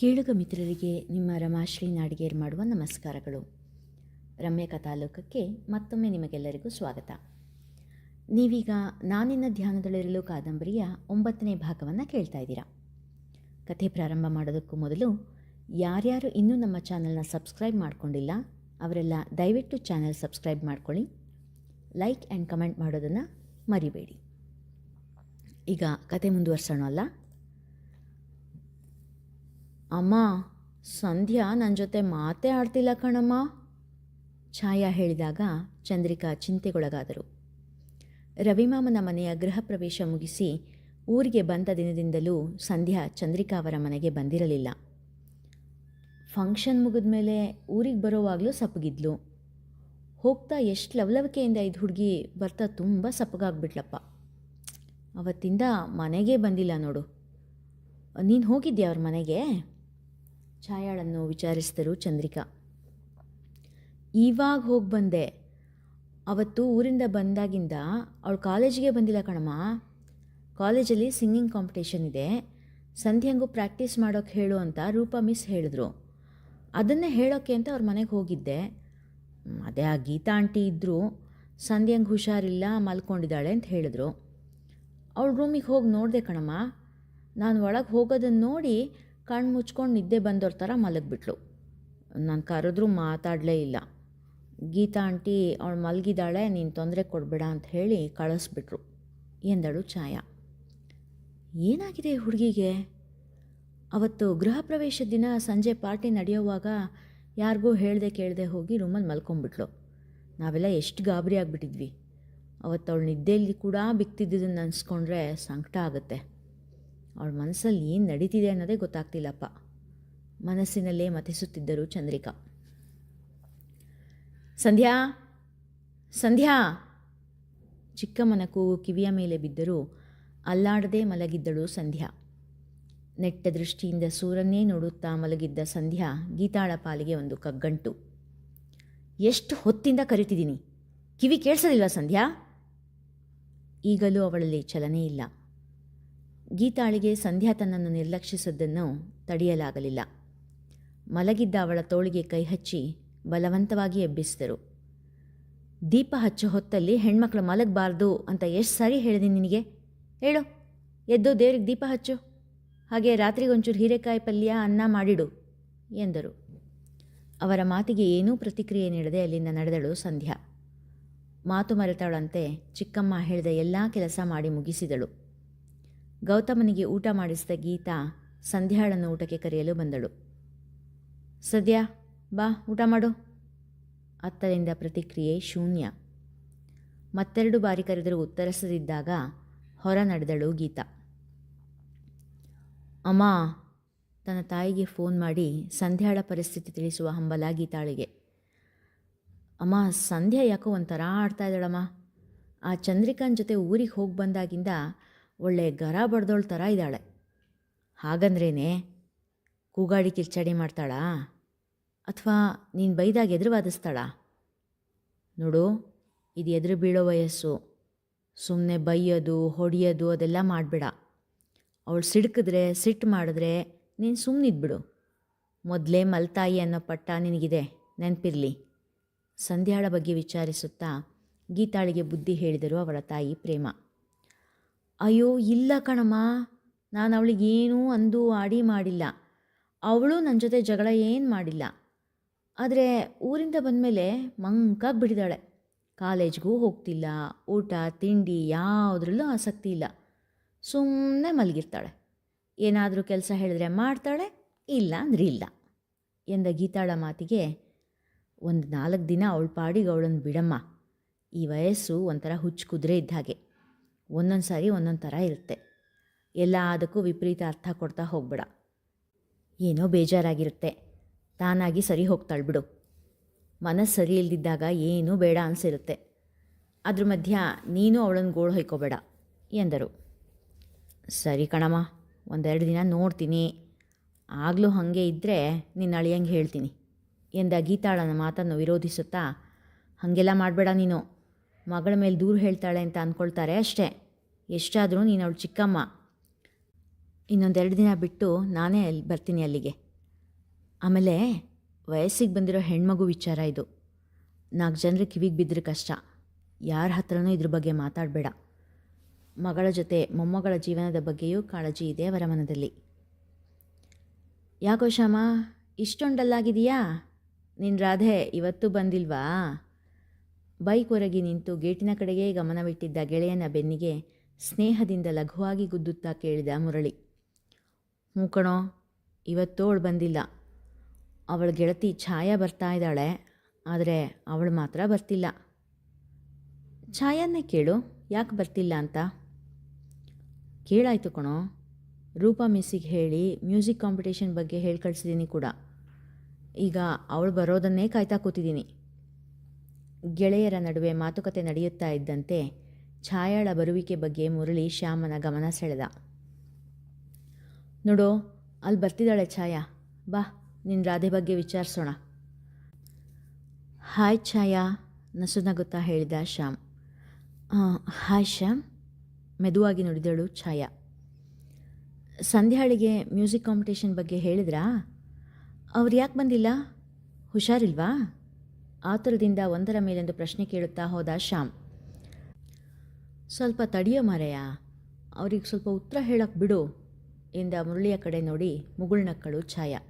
ಕೇಳುಗ ಮಿತ್ರರಿಗೆ ನಿಮ್ಮ ರಮಾಶ್ರೀ ನಾಡಿಗೇರ್ ಮಾಡುವ ನಮಸ್ಕಾರಗಳು. ರಮ್ಯಕ ತಾಲೂಕಕ್ಕೆ ಮತ್ತೊಮ್ಮೆ ನಿಮಗೆಲ್ಲರಿಗೂ ಸ್ವಾಗತ. ನೀವೀಗ ನಾನಿನ ಧ್ಯಾನದಲ್ಲಿರಲು ಕಾದಂಬರಿಯ ಒಂಬತ್ತನೇ ಭಾಗವನ್ನು ಕೇಳ್ತಾ ಇದ್ದೀರಾ. ಕಥೆ ಪ್ರಾರಂಭ ಮಾಡೋದಕ್ಕೂ ಮೊದಲು ಯಾರ್ಯಾರು ಇನ್ನೂ ನಮ್ಮ ಚಾನಲ್ನ ಸಬ್ಸ್ಕ್ರೈಬ್ ಮಾಡಿಕೊಂಡಿಲ್ಲ, ಅವರೆಲ್ಲ ದಯವಿಟ್ಟು ಚಾನಲ್ ಸಬ್ಸ್ಕ್ರೈಬ್ ಮಾಡ್ಕೊಳ್ಳಿ. ಲೈಕ್ ಆ್ಯಂಡ್ ಕಮೆಂಟ್ ಮಾಡೋದನ್ನು ಮರಿಬೇಡಿ. ಈಗ ಕತೆ ಮುಂದುವರ್ಸೋಣ ಅಲ್ಲ? ಅಮ್ಮ, ಸಂಧ್ಯಾ ನನ್ನ ಜೊತೆ ಮಾತೇ ಆಡ್ತಿಲ್ಲ ಕಣಮ್ಮ. ಛಾಯಾ ಹೇಳಿದಾಗ ಚಂದ್ರಿಕಾ ಚಿಂತೆಗೊಳಗಾದರು. ರವಿಮಾಮನ ಮನೆಯ ಗೃಹ ಪ್ರವೇಶ ಮುಗಿಸಿ ಊರಿಗೆ ಬಂದ ದಿನದಿಂದಲೂ ಸಂಧ್ಯಾ ಚಂದ್ರಿಕಾ ಅವರ ಮನೆಗೆ ಬಂದಿರಲಿಲ್ಲ. ಫಂಕ್ಷನ್ ಮುಗಿದ ಮೇಲೆ ಊರಿಗೆ ಬರೋವಾಗಲೂ ಸಪ್ಪಗಿದ್ಲು. ಹೋಗ್ತಾ ಎಷ್ಟು ಲವಲವಿಕೆಯಿಂದ ಇದು ಹುಡುಗಿ ಬರ್ತಾ ತುಂಬ ಸಪ್ಪಗಾಗ್ಬಿಟ್ಲಪ್ಪ. ಅವತ್ತಿಂದ ಮನೆಗೆ ಬಂದಿಲ್ಲ ನೋಡು. ನೀನು ಹೋಗಿದ್ದೆ ಅವ್ರ ಮನೆಗೆ? ಛಾಯಾಳನ್ನು ವಿಚಾರಿಸಿದರು ಚಂದ್ರಿಕಾ. ಇವಾಗ ಹೋಗಿ ಬಂದೆ. ಅವತ್ತು ಊರಿಂದ ಬಂದಾಗಿಂದ ಅವಳು ಕಾಲೇಜಿಗೆ ಬಂದಿಲ್ಲ ಕಣಮ್ಮ. ಕಾಲೇಜಲ್ಲಿ ಸಿಂಗಿಂಗ್ ಕಾಂಪಿಟೇಷನ್ ಇದೆ. ಸಂಧ್ಯಂಗೂ ಪ್ರಾಕ್ಟೀಸ್ ಮಾಡೋಕ್ಕೆ ಹೇಳು ಅಂತ ರೂಪಾ ಮಿಸ್ ಹೇಳಿದ್ರು. ಅದನ್ನು ಹೇಳೋಕ್ಕೆ ಅಂತ ಅವ್ರ ಮನೆಗೆ ಹೋಗಿದ್ದೆ. ಅದೇ ಆ ಗೀತಾ ಆಂಟಿ ಇದ್ದರು ಸಂಧ್ಯಂಗೆ ಹುಷಾರಿಲ್ಲ, ಮಲ್ಕೊಂಡಿದ್ದಾಳೆ ಅಂತ ಹೇಳಿದ್ರು. ಅವಳು ರೂಮಿಗೆ ಹೋಗಿ ನೋಡಿದೆ ಕಣಮ್ಮ. ನಾನು ಒಳಗೆ ಹೋಗೋದನ್ನು ನೋಡಿ ಕಣ್ಣು ಮುಚ್ಕೊಂಡು ನಿದ್ದೆ ಬಂದವ್ರ ಥರ ಮಲಗಿಬಿಟ್ಲು. ನಾನು ಕರೆದ್ರೂ ಮಾತಾಡಲೇ ಇಲ್ಲ. ಗೀತಾ ಆಂಟಿ ಅವಳು ಮಲಗಿದ್ದಾಳೆ ನೀನು ತೊಂದರೆ ಕೊಡಬೇಡ ಅಂತ ಹೇಳಿ ಕಳಿಸ್ಬಿಟ್ರು. ಎಂದಳು ಛಾಯಾ. ಏನಾಗಿದೆ ಹುಡುಗಿಗೆ? ಅವತ್ತು ಗೃಹ ಪ್ರವೇಶ ದಿನ ಸಂಜೆ ಪಾರ್ಟಿ ನಡೆಯೋವಾಗ ಯಾರಿಗೂ ಹೇಳ್ದೆ ಕೇಳದೆ ಹೋಗಿ ರೂಮಲ್ಲಿ ಮಲ್ಕೊಂಡ್ಬಿಟ್ಲು ನಾವೆಲ್ಲ ಎಷ್ಟು ಗಾಬರಿ ಆಗಿಬಿಟ್ಟಿದ್ವಿ ಅವತ್ತು ಅವಳು ನಿದ್ದೆಯಲ್ಲಿ ಕೂಡ ಬಿಕ್ತಿದ್ದನ್ನು ಅನ್ಸ್ಕೊಂಡ್ರೆ ಸಂಕಟ ಆಗುತ್ತೆ. ಅವಳ ಮನಸ್ಸಲ್ಲಿ ಏನು ನಡೀತಿದೆ ಅನ್ನೋದೇ ಗೊತ್ತಾಗ್ತಿಲ್ಲಪ್ಪ. ಮನಸ್ಸಿನಲ್ಲೇ ಮತಿಸುತ್ತಿದ್ದರು ಚಂದ್ರಿಕಾ. ಸಂಧ್ಯಾ ಸಂಧ್ಯಾ! ಚಿಕ್ಕಮ್ಮನ ಕೂಗು ಕಿವಿಯ ಮೇಲೆ ಬಿದ್ದರೂ ಅಲ್ಲಾಡದೆ ಮಲಗಿದ್ದಳು ಸಂಧ್ಯಾ. ನೆಟ್ಟ ದೃಷ್ಟಿಯಿಂದ ಸೂರನ್ನೇ ನೋಡುತ್ತಾ ಮಲಗಿದ್ದ ಸಂಧ್ಯಾ ಗೀತಾಳ ಪಾಲಿಗೆ ಒಂದು ಕಗ್ಗಂಟು. ಎಷ್ಟು ಹೊತ್ತಿಂದ ಕರಿತಿದ್ದೀನಿ? ಕಿವಿ ಕೇಳಿಸೋದಿಲ್ವಾ ಸಂಧ್ಯಾ? ಈಗಲೂ ಅವಳಲ್ಲಿ ಚಲನೆ ಇಲ್ಲ. ಗೀತಾಳಿಗೆ ಸಂಧ್ಯಾ ತನ್ನನ್ನು ನಿರ್ಲಕ್ಷಿಸಿದ್ದನ್ನು ತಡೆಯಲಾಗಲಿಲ್ಲ. ಮಲಗಿದ್ದ ಅವಳ ತೋಳಿಗೆ ಕೈ ಹಚ್ಚಿ ಬಲವಂತವಾಗಿ ಎಬ್ಬಿಸಿದರು. ದೀಪ ಹಚ್ಚ ಹೊತ್ತಲ್ಲಿ ಹೆಣ್ಮಕ್ಳು ಮಲಗಬಾರ್ದು ಅಂತ ಎಷ್ಟು ಸಾರಿ ಹೇಳಿದೆ ನಿನಗೆ? ಹೇಳು, ಎದ್ದು ದೇವ್ರಿಗೆ ದೀಪ ಹಚ್ಚು. ಹಾಗೆ ರಾತ್ರಿಗೊಂಚೂರು ಹೀರೆಕಾಯಿ ಪಲ್ಯ, ಅನ್ನ ಮಾಡಿಡು ಎಂದರು. ಅವರ ಮಾತಿಗೆ ಏನೂ ಪ್ರತಿಕ್ರಿಯೆ ನೀಡದೆ ಅಲ್ಲಿಂದ ನಡೆದಳು ಸಂಧ್ಯಾ. ಮಾತು ಮರೆತವಳಂತೆ ಚಿಕ್ಕಮ್ಮ ಹೇಳಿದ ಎಲ್ಲ ಕೆಲಸ ಮಾಡಿ ಮುಗಿಸಿದಳು. ಗೌತಮನಿಗೆ ಊಟ ಮಾಡಿಸಿದ ಗೀತಾ ಸಂಧ್ಯಾಳನ್ನು ಊಟಕ್ಕೆ ಕರೆಯಲು ಬಂದಳು. ಸದ್ಯ ಬಾ, ಊಟ ಮಾಡು. ಅತ್ತರಿಂದ ಪ್ರತಿಕ್ರಿಯೆ ಶೂನ್ಯ. ಮತ್ತೆರಡು ಬಾರಿ ಕರೆದರೂ ಉತ್ತರಿಸದಿದ್ದಾಗ ಹೊರ ನಡೆದಳು ಗೀತಾ. ಅಮ್ಮ, ತನ್ನ ತಾಯಿಗೆ ಫೋನ್ ಮಾಡಿ ಸಂಧ್ಯಾಳ ಪರಿಸ್ಥಿತಿ ತಿಳಿಸುವ ಹಂಬಲ ಗೀತಾಳಿಗೆ. ಅಮ್ಮ, ಸಂಧ್ಯಾ ಯಾಕೋ ಒಂಥರ ಆಡ್ತಾ ಇದ್ದಾಳಮ್ಮ. ಆ ಚಂದ್ರಿಕಾನ್ ಜೊತೆ ಊರಿಗೆ ಹೋಗಿ ಬಂದಾಗಿಂದ ಒಳ್ಳೆ ಗರ ಬಡ್ದೋಳ್ ಥರ ಇದ್ದಾಳೆ. ಹಾಗಂದ್ರೇನೆ ಕೂಗಾಡಿ ಕಿರ್ಚಾಡಿ ಮಾಡ್ತಾಳಾ? ಅಥವಾ ನೀನು ಬೈದಾಗ ಎದುರು ವಾದಿಸ್ತಾಳಾ? ನೋಡು, ಇದು ಎದುರು ಬೀಳೋ ವಯಸ್ಸು. ಸುಮ್ಮನೆ ಬೈಯೋದು, ಹೊಡೆಯೋದು ಅದೆಲ್ಲ ಮಾಡಬೇಡ. ಅವಳು ಸಿಡ್ಕಿದ್ರೆ ಸಿಟ್ಟು ಮಾಡಿದ್ರೆ ನೀನು ಸುಮ್ಮನಿದ್ಬಿಡು ಮೊದಲೇ ಮಲ್ತಾಯಿ ಅನ್ನೋ ಪಟ್ಟ ನಿನಗಿದೆ, ನೆನಪಿರಲಿ. ಸಂಧ್ಯಾಳ ಬಗ್ಗೆ ವಿಚಾರಿಸುತ್ತಾ ಗೀತಾಳಿಗೆ ಬುದ್ಧಿ ಹೇಳಿದರು ಅವಳ ತಾಯಿ ಪ್ರೇಮ. ಅಯ್ಯೋ, ಇಲ್ಲ ಕಣಮ್ಮ. ನಾನು ಅವಳಿಗೆ ಏನೂ ಅಂದು ಆಡಿ ಮಾಡಿಲ್ಲ. ಅವಳು ನನ್ನ ಜೊತೆ ಜಗಳ ಏನು ಮಾಡಿಲ್ಲ. ಆದರೆ ಊರಿಂದ ಬಂದಮೇಲೆ ಮಂಕಾಗಿ ಬಿಟ್ಟಿದ್ದಾಳೆ ಕಾಲೇಜ್ಗೂ ಹೋಗ್ತಿಲ್ಲ. ಊಟ, ತಿಂಡಿ ಯಾವುದ್ರಲ್ಲೂ ಆಸಕ್ತಿ ಇಲ್ಲ. ಸುಮ್ಮನೆ ಮಲಗಿರ್ತಾಳೆ. ಏನಾದರೂ ಕೆಲಸ ಹೇಳಿದ್ರೆ ಮಾಡ್ತಾಳೆ ಇಲ್ಲ ಅಂದ್ರೆ ಇಲ್ಲ ಎಂದ ಗೀತಾಳ ಮಾತಿಗೆ, ಒಂದು ನಾಲ್ಕು ದಿನ ಅವಳ ಪಾಡಿಗೆ ಅವಳನ್ನು ಬಿಡಮ್ಮ. ಈ ವಯಸ್ಸು ಒಂಥರ ಹುಚ್ಚು ಕುದುರೆ ಇದ್ದ ಹಾಗೆ. ಒಂದೊಂದು ಸಾರಿ ಒಂದೊಂದು ಥರ ಇರುತ್ತೆ. ಎಲ್ಲ ಅದಕ್ಕೂ ವಿಪರೀತ ಅರ್ಥ ಕೊಡ್ತಾ ಹೋಗ್ಬೇಡ. ಏನೋ ಬೇಜಾರಾಗಿರುತ್ತೆ. ತಾನಾಗಿ ಸರಿ ಹೋಗ್ತಾಳೆ ಬಿಡು. ಮನಸ್ಸು ಸರಿ ಇಲ್ದಿದ್ದಾಗ ಏನೂ ಬೇಡ ಅನಿಸಿರುತ್ತೆ. ಅದ್ರ ಮಧ್ಯ ನೀನು ಅವಳನ್ನು ಗೋಳು ಹೊಯ್ಕೋಬೇಡ, ಎಂದರು. ಸರಿ ಕಣಮ್ಮ, ಒಂದೆರಡು ದಿನ ನೋಡ್ತೀನಿ. ಆಗಲೂ ಹಾಗೆ ಇದ್ದರೆ ನಿನ್ನ ಅಳಿಯಂಗೆ ಹೇಳ್ತೀನಿ. ಎಂದ ಗೀತಾಳನ ಮಾತನ್ನು ವಿರೋಧಿಸುತ್ತಾ, ಹಾಗೆಲ್ಲ ಮಾಡಬೇಡ ನೀನು. ಮಗಳ ಮೇಲೆ ದೂರು ಹೇಳ್ತಾಳೆ ಅಂತ ಅಂದ್ಕೊಳ್ತಾರೆ ಅಷ್ಟೇ. ಎಷ್ಟಾದರೂ ನೀನು ಅವಳು ಚಿಕ್ಕಮ್ಮ. ಇನ್ನೊಂದೆರಡು ದಿನ ಬಿಟ್ಟು ನಾನೇ ಅಲ್ಲಿ ಬರ್ತೀನಿ ಅಲ್ಲಿಗೆ. ಆಮೇಲೆ ವಯಸ್ಸಿಗೆ ಬಂದಿರೋ ಹೆಣ್ಮಗು ವಿಚಾರ ಇದು. ನಾಲ್ಕು ಜನರ ಕಿವಿಗೆ ಬಿದ್ದರೆ ಕಷ್ಟ. ಯಾರ ಹತ್ರನೂ ಇದ್ರ ಬಗ್ಗೆ ಮಾತಾಡಬೇಡ. ಮಗಳ ಜೊತೆ ಮೊಮ್ಮಗಳ ಜೀವನದ ಬಗ್ಗೆಯೂ ಕಾಳಜಿ ಇದೆ ಅವರ ಮನದಲ್ಲಿ ಯಾಕೋ ಶ್ಯಾಮ, ಇಷ್ಟೊಂಡಲ್ಲಾಗಿದೆಯಾ? ನಿನ್ನ ರಾಧೆ, ಇವತ್ತು ಬಂದಿಲ್ವಾ? ಬೈಕ್ ಹೊರಗೆ ನಿಂತು ಗೇಟಿನ ಕಡೆಗೆ ಗಮನವಿಟ್ಟಿದ್ದ ಗೆಳೆಯನ ಬೆನ್ನಿಗೆ ಸ್ನೇಹದಿಂದ ಲಘುವಾಗಿ ಗುದ್ದುತ್ತಾ ಕೇಳಿದ ಮುರಳಿ. ಹ್ಞೂ ಕಣೋ, ಇವತ್ತೂ ಅವಳು ಬಂದಿಲ್ಲ. ಅವಳ ಗೆಳತಿ ಛಾಯಾ ಬರ್ತಾ ಇದ್ದಾಳೆ, ಆದರೆ ಅವಳು ಮಾತ್ರ ಬರ್ತಿಲ್ಲ. ಛಾಯಾನ್ನೇ ಕೇಳು, ಯಾಕೆ ಬರ್ತಿಲ್ಲ ಅಂತ? ಕೇಳಾಯ್ತು ಕಣೋ, ರೂಪಾ ಮಿಸ್ಸಿಗೆ ಹೇಳಿ ಮ್ಯೂಸಿಕ್ ಕಾಂಪಿಟೇಷನ್ ಬಗ್ಗೆ ಹೇಳಿ ಕಳಿಸಿದ್ದೀನಿ ಕೂಡ. ಈಗ ಅವಳು ಬರೋದನ್ನೇ ಕಾಯ್ತಾ ಕೂತಿದ್ದೀನಿ ಗೆಳೆಯರ ನಡುವೆ ಮಾತುಕತೆ ನಡೆಯುತ್ತಾ ಇದ್ದಂತೆ ಛಾಯಾಳ ಬರುವಿಕೆ ಬಗ್ಗೆ ಮುರಳಿ ಶ್ಯಾಮನ ಗಮನ ಸೆಳೆದ. ನೋಡು ಅಲ್ಲಿ ಬರ್ತಿದ್ದಾಳೆ ಛಾಯಾ. ಬಾ ನಿನ್ನ ರಾಧೆ ಬಗ್ಗೆ ವಿಚಾರಿಸೋಣ. ಹಾಯ್ ಛಾಯಾ ನಸುನಗುತ್ತಾ ಹೇಳಿದ ಶ್ಯಾಮ್. "ಆ, ಹಾಯ್ ಶ್ಯಾಮ್. ಮೆದುವಾಗಿ ನುಡಿದಳು ಛಾಯಾ. ಸಂಧ್ಯಾಳಿಗೆ ಮ್ಯೂಸಿಕ್ ಕಾಂಪಿಟೇಷನ್ ಬಗ್ಗೆ ಹೇಳಿದ್ರಾ? ಅವ್ರು ಯಾಕೆ ಬಂದಿಲ್ಲ? ಹುಷಾರಿಲ್ವಾ? ಆತುರದಿಂದ ಒಂದರ ಮೇಲೊಂದು ಪ್ರಶ್ನೆ ಕೇಳುತ್ತಾ ಹೋದ ಶ್ಯಾಮ್. ಸ್ವಲ್ಪ ತಡಿಯೋ ಮರೆಯ ಅವ್ರಿಗೆ ಸ್ವಲ್ಪ ಉತ್ತರ ಹೇಳಕ್ಕೆ ಬಿಡು ಎಂದ ಮುರಳಿಯ ಕಡೆ ನೋಡಿ ಮುಗುಳ್ನಕ್ಕಳು ಛಾಯಾ.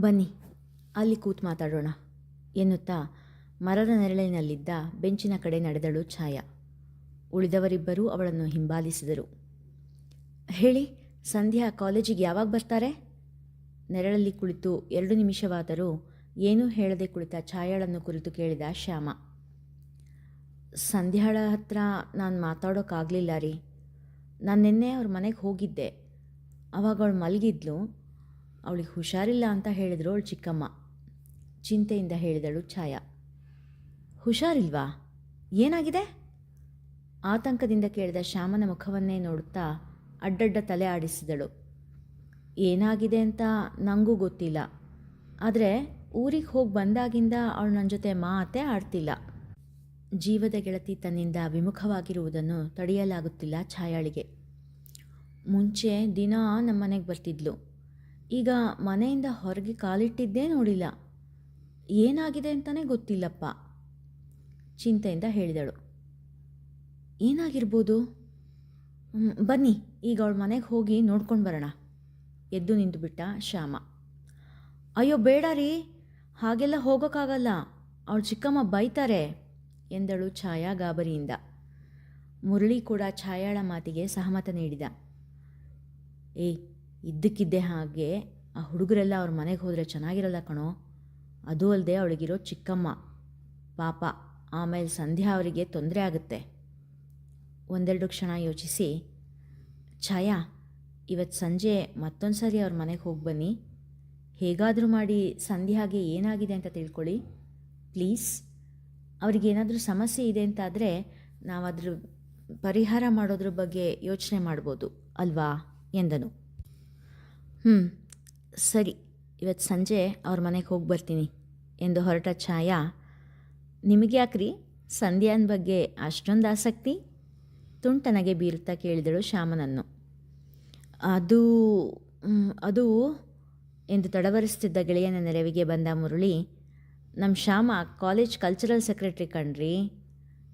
ಬನ್ನಿ, ಅಲ್ಲಿ ಕೂತು ಮಾತಾಡೋಣ ಎನ್ನುತ್ತಾ ಮರದ ನೆರಳಿನಲ್ಲಿದ್ದ ಬೆಂಚಿನ ಕಡೆ ನಡೆದಳು ಛಾಯಾ. ಉಳಿದವರಿಬ್ಬರೂ ಅವಳನ್ನು ಹಿಂಬಾಲಿಸಿದರು. ಹೇಳಿ, ಸಂಧ್ಯಾ ಕಾಲೇಜಿಗೆ ಯಾವಾಗ ಬರ್ತಾರೆ? ನೆರಳಲ್ಲಿ ಕುಳಿತು ಎರಡು ನಿಮಿಷವಾದರೂ ಏನೂ ಹೇಳದೆ ಕುಳಿತ ಛಾಯಾಳನ್ನು ಕುರಿತು ಕೇಳಿದ ಶ್ಯಾಮ, ಸಂಧ್ಯಾಳ ಹತ್ರ ನಾನು ಮಾತಾಡೋಕ್ಕಾಗಲಿಲ್ಲ ರೀ. ನಾನು ನಿನ್ನೆ ಅವ್ರ ಮನೆಗೆ ಹೋಗಿದ್ದೆ. ಅವಾಗ ಅವಳು ಮಲಗಿದ್ಲು. ಅವಳಿಗೆ ಹುಷಾರಿಲ್ಲ ಅಂತ ಹೇಳಿದ್ರು ಅವಳು ಚಿಕ್ಕಮ್ಮ, ಚಿಂತೆಯಿಂದ ಹೇಳಿದಳು ಛಾಯಾ. ಹುಷಾರಿಲ್ವಾ? ಏನಾಗಿದೆ? ಆತಂಕದಿಂದ ಕೇಳಿದ ಶ್ಯಾಮನ ಮುಖವನ್ನೇ ನೋಡುತ್ತಾ ಅಡ್ಡಡ್ಡ ತಲೆ ಆಡಿಸಿದಳು. ಏನಾಗಿದೆ ಅಂತ ನನಗೂ ಗೊತ್ತಿಲ್ಲ. ಆದರೆ ಊರಿಗೆ ಹೋಗಿ ಬಂದಾಗಿಂದ ಅವಳು ನನ್ನ ಜೊತೆ ಮಾತೇ ಆಡ್ತಿಲ್ಲ. ಜೀವದ ಗೆಳತಿ ತನ್ನಿಂದ ವಿಮುಖವಾಗಿರುವುದನ್ನು ತಡೆಯಲಾಗುತ್ತಿಲ್ಲ ಛಾಯಾಳಿಗೆ. ಮುಂಚೆ ದಿನ ನಮ್ಮ ಮನೆಗೆ ಬರ್ತಿದ್ಲು. ಈಗ ಮನೆಯಿಂದ ಹೊರಗೆ ಕಾಲಿಟ್ಟಿದ್ದೇ ನೋಡಿಲ್ಲ. ಏನಾಗಿದೆ ಅಂತಲೇ ಗೊತ್ತಿಲ್ಲಪ್ಪ. ಚಿಂತೆಯಿಂದ ಹೇಳಿದಳು. ಏನಾಗಿರ್ಬೋದು? ಬನ್ನಿ, ಈಗ ಅವಳ ಮನೆಗೆ ಹೋಗಿ ನೋಡ್ಕೊಂಡು ಬರೋಣ. ಎದ್ದು ನಿಂತುಬಿಟ್ಟ ಶ್ಯಾಮ. ಅಯ್ಯೋ, ಬೇಡ ರೀ. ಹಾಗೆಲ್ಲ ಹೋಗೋಕ್ಕಾಗಲ್ಲ. ಅವಳು ಚಿಕ್ಕಮ್ಮ ಬೈತಾರೆ ಎಂದಳು ಛಾಯಾ ಗಾಬರಿಯಿಂದ ಮುರಳಿ ಕೂಡ ಛಾಯಾಳ ಮಾತಿಗೆ ಸಹಮತ ನೀಡಿದ. ಏಯ್, ಇದ್ದಕ್ಕಿದ್ದೆ ಹಾಗೆ ಆ ಹುಡುಗರೆಲ್ಲ ಅವ್ರ ಮನೆಗೆ ಹೋದರೆ ಚೆನ್ನಾಗಿರಲ್ಲ ಕಣೋ. ಅದು ಅಲ್ಲದೆ ಅವಳಿಗಿರೋ ಚಿಕ್ಕಮ್ಮ. ಪಾಪ, ಆಮೇಲೆ ಸಂಧ್ಯಾ ಅವರಿಗೆ ತೊಂದರೆ ಆಗುತ್ತೆ. ಒಂದೆರಡು ಕ್ಷಣ ಯೋಚಿಸಿ, ಛಾಯಾ ಇವತ್ತು ಸಂಜೆ ಮತ್ತೊಂದು ಸಾರಿ ಅವ್ರ ಮನೆಗೆ ಹೋಗಿ ಬನ್ನಿ. ಹೇಗಾದರೂ ಮಾಡಿ ಸಂಧ್ಯಾಗೆ ಏನಾಗಿದೆ ಅಂತ ತಿಳ್ಕೊಳ್ಳಿ. ಪ್ಲೀಸ್. ಅವ್ರಿಗೇನಾದರೂ ಸಮಸ್ಯೆ ಇದೆ ಅಂತಾದರೆ ನಾವು ಅದ್ರ ಪರಿಹಾರ ಮಾಡೋದ್ರ ಬಗ್ಗೆ ಯೋಚನೆ ಮಾಡ್ಬೋದು, ಅಲ್ವಾ? ಎಂದನು. ಹ್ಞೂ ಸರಿ. ಇವತ್ತು ಸಂಜೆ ಅವ್ರ ಮನೆಗೆ ಹೋಗಿ ಬರ್ತೀನಿ ಎಂದು ಹೊರಟ ಛಾಯಾ, ನಿಮಗೆ ಯಾಕ್ರಿ ಸಂಧ್ಯಾನ ಬಗ್ಗೆ ಅಷ್ಟೊಂದು ಆಸಕ್ತಿ? ತುಂಟನಗೆ ಬೀರುತ್ತಾ ಕೇಳಿದಳು ಶ್ಯಾಮನನ್ನು. ಅದು ಅದು ಎಂದು ತಡವರಿಸುತ್ತಿದ್ದ ಗೆಳೆಯನ ನೆರವಿಗೆ ಬಂದ ಮುರಳಿ ನಮ್ಮ ಶ್ಯಾಮ ಕಾಲೇಜ್ ಕಲ್ಚರಲ್ ಸೆಕ್ರೆಟ್ರಿ ಕಣ್ರಿ.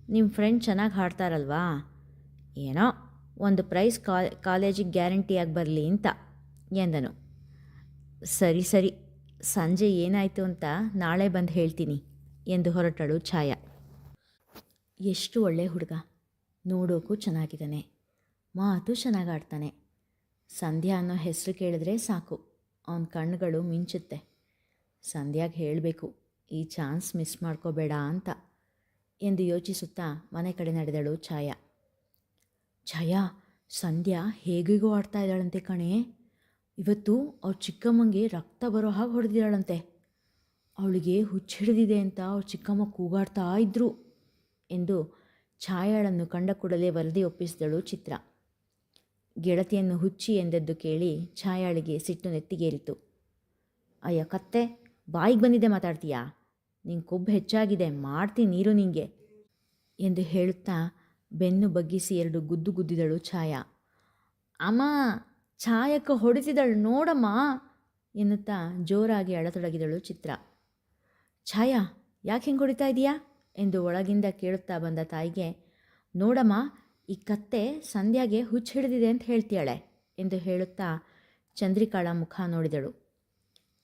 ನಿಮ್ಮ ಫ್ರೆಂಡ್ ಚೆನ್ನಾಗಿ ಹಾಡ್ತಾರಲ್ವಾ? ಏನೋ ಒಂದು ಪ್ರೈಸ್ ಕಾ, ಕಾಲೇಜಿಗೆ ಗ್ಯಾರಂಟಿಯಾಗಿ ಬರಲಿ ಅಂತ, ಎಂದನು. ಸರಿ ಸರಿ. ಸಂಜೆ ಏನಾಯಿತು ಅಂತ ನಾಳೆ ಬಂದು ಹೇಳ್ತೀನಿ, ಎಂದು ಹೊರಟಳು ಛಾಯಾ. ಎಷ್ಟು ಒಳ್ಳೆ ಹುಡುಗ. ನೋಡೋಕ್ಕೂ ಚೆನ್ನಾಗಿದ್ದಾನೆ ಮಾತು ಚೆನ್ನಾಗಿ ಆಡ್ತಾನೆ ಸಂಧ್ಯಾ ಅನ್ನೋ ಹೆಸರು ಕೇಳಿದ್ರೆ ಸಾಕು. ಅವನ ಕಣ್ಣುಗಳು ಮಿಂಚುತ್ತೆ. ಸಂಧ್ಯಾಗೆ ಹೇಳಬೇಕು, ಈ ಚಾನ್ಸ್ ಮಿಸ್ ಮಾಡ್ಕೋಬೇಡ ಅಂತ. ಎಂದು ಯೋಚಿಸುತ್ತಾ ಮನೆ ಕಡೆ ನಡೆದಳು ಛಾಯಾ. ಛಾಯಾ, ಸಂಧ್ಯಾ ಹೇಗಿಗೂ ಆಡ್ತಾ ಇದ್ದಾಳಂತೆ ಕಣೆ. ಇವತ್ತು ಅವ್ರ ಚಿಕ್ಕಮ್ಮಂಗೆ ರಕ್ತ ಬರೋ ಹಾಗೆ ಹೊಡೆದಿದ್ದಾಳಂತೆ. ಅವಳಿಗೆ ಹುಚ್ಚಿಡಿದಿದೆ ಅಂತ ಅವ್ರ ಚಿಕ್ಕಮ್ಮ ಕೂಗಾಡ್ತಾ ಇದ್ರು ಎಂದು ಛಾಯಾಳನ್ನು ಕಂಡ ಕೂಡಲೇ ವರದಿ ಒಪ್ಪಿಸಿದಳು ಚಿತ್ರ. ಗೆಳತಿಯನ್ನು ಹುಚ್ಚಿ ಎಂದದ್ದು ಕೇಳಿ ಛಾಯಾಳಿಗೆ ಸಿಟ್ಟು ನೆತ್ತಿಗೇರಿತು. ಅಯ್ಯ ಕತ್ತೆ, ಬಾಯಿಗೆ ಬಂದಿದೆ ಮಾತಾಡ್ತೀಯಾ? ನಿನ್ನ ಕೊಬ್ಬು ಹೆಚ್ಚಾಗಿದೆ ಮಾಡ್ತೀನಿ ನೀರು ನಿಂಗೆ ಎಂದು ಹೇಳುತ್ತಾ ಬೆನ್ನು ಬಗ್ಗಿಸಿ ಎರಡು ಗುದ್ದು ಗುದ್ದಿದಳು ಛಾಯಾ. ಅಮ್ಮ, ಛಾಯಕ್ಕ ಹೊಡಿತಿದಳು ನೋಡಮ್ಮ ಎನ್ನುತ್ತಾ ಜೋರಾಗಿ ಅಳತೊಡಗಿದಳು ಚಿತ್ರ. ಛಾಯಾ, ಯಾಕೆ ಹಿಂಗೆ ಹೊಡಿತಾ ಇದೀಯಾ? ಎಂದು ಒಳಗಿಂದ ಕೇಳುತ್ತಾ ಬಂದ ತಾಯಿಗೆ, ನೋಡಮ್ಮ ಈ ಕತ್ತೆ ಸಂಧ್ಯಾಗೆ ಹುಚ್ಚು ಹಿಡಿದಿದೆ ಅಂತ ಹೇಳ್ತಿಯಾಳೆ ಎಂದು ಹೇಳುತ್ತಾ ಚಂದ್ರಿಕಾಳ ಮುಖ ನೋಡಿದಳು.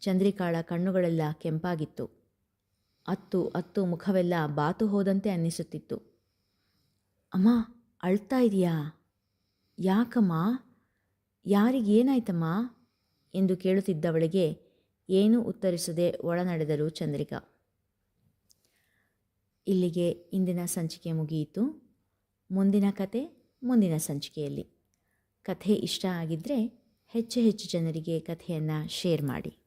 ಚಂದ್ರಿಕಾಳ ಕಣ್ಣುಗಳೆಲ್ಲ ಕೆಂಪಾಗಿತ್ತು. ಅತ್ತು ಅತ್ತು ಮುಖವೆಲ್ಲ ಬಾತು ಹೋದಂತೆ ಅನ್ನಿಸುತ್ತಿತ್ತು. ಅಮ್ಮ, ಅಳ್ತಾ ಇದೆಯಾ? ಯಾಕಮ್ಮ? ಯಾರಿಗೇನಾಯ್ತಮ್ಮ? ಎಂದು ಕೇಳುತ್ತಿದ್ದವಳಿಗೆ ಏನೂ ಉತ್ತರಿಸದೆ ಒಳನಡೆದರು ಚಂದ್ರಿಕಾ. ಇಲ್ಲಿಗೆ ಇಂದಿನ ಸಂಚಿಕೆ ಮುಗಿಯಿತು. ಮುಂದಿನ ಕತೆ ಮುಂದಿನ ಸಂಚಿಕೆಯಲ್ಲಿ. ಕಥೆ ಇಷ್ಟ ಆಗಿದ್ದರೆ ಹೆಚ್ಚು ಹೆಚ್ಚು ಜನರಿಗೆ ಕಥೆಯನ್ನು ಶೇರ್ ಮಾಡಿ.